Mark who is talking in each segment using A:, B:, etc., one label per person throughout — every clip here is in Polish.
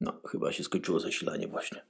A: No, chyba się skończyło zasilanie właśnie.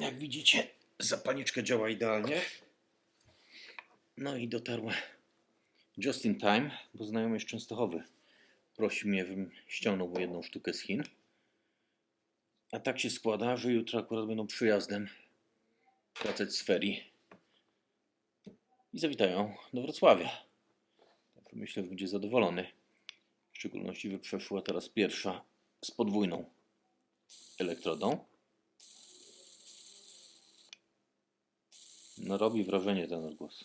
A: Jak widzicie, zapalniczka działa idealnie. No i dotarła just in time, bo znajomy z Częstochowy prosi mnie, bym ściągnął mu jedną sztukę z Chin. A tak się składa, że jutro akurat będą przyjazdem wracać z ferii i zawitają do Wrocławia. Tak myślę, że będzie zadowolony. W szczególności, że przeszła teraz pierwsza z podwójną elektrodą. No robi wrażenie ten odgłos.